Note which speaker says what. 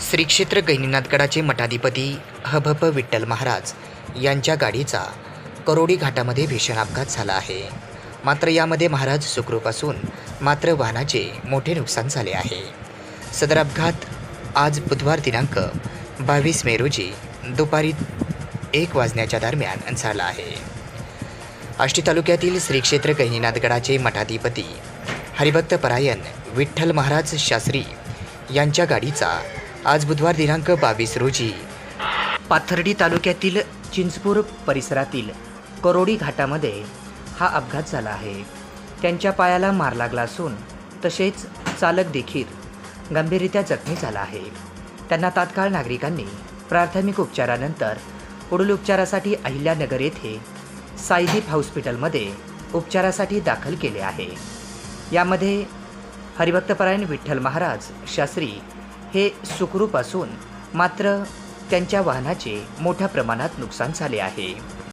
Speaker 1: श्री क्षेत्र गहिनीनाथगडाचे मठाधिपती हभप विठ्ठल महाराज यांच्या गाडीचा करोडी घाटामध्ये भीषण अपघात झाला आहे. मात्र यामध्ये महाराज सुखरूप असून मात्र वाहनाचे मोठे नुकसान झाले आहे. सदर अपघात आज बुधवार दिनांक बावीस मे रोजी दुपारी एक वाजण्याच्या दरम्यान झाला आहे. आष्टी तालुक्यातील श्री क्षेत्र गहिनीनाथगडाचे मठाधिपती हरिभक्त परायण विठ्ठल महाराज शास्त्री यांच्या गाडीचा आज बुधवार दिनांक बावीस रोजी. पाथर्डी तालुक्यातील चिंचपूर परिसरातील करोडी घाटामध्ये हा अपघात झाला आहे. त्यांच्या पायाला मार लागला असून तसेच चालक देखील गंभीररित्या जखमी झाला आहे. त्यांना तात्काळ नागरिकांनी प्राथमिक उपचारानंतर पुढील उपचारासाठी अहिल्यानगर येथे साईदीप हॉस्पिटलमध्ये उपचारासाठी दाखल केले आहे. यामध्ये हरिभक्तपरायण विठ्ठल महाराज शास्त्री हे सुखरूप असून मात्र त्यांच्या वाहनाचे मोठ्या प्रमाणात नुकसान झाले आहे.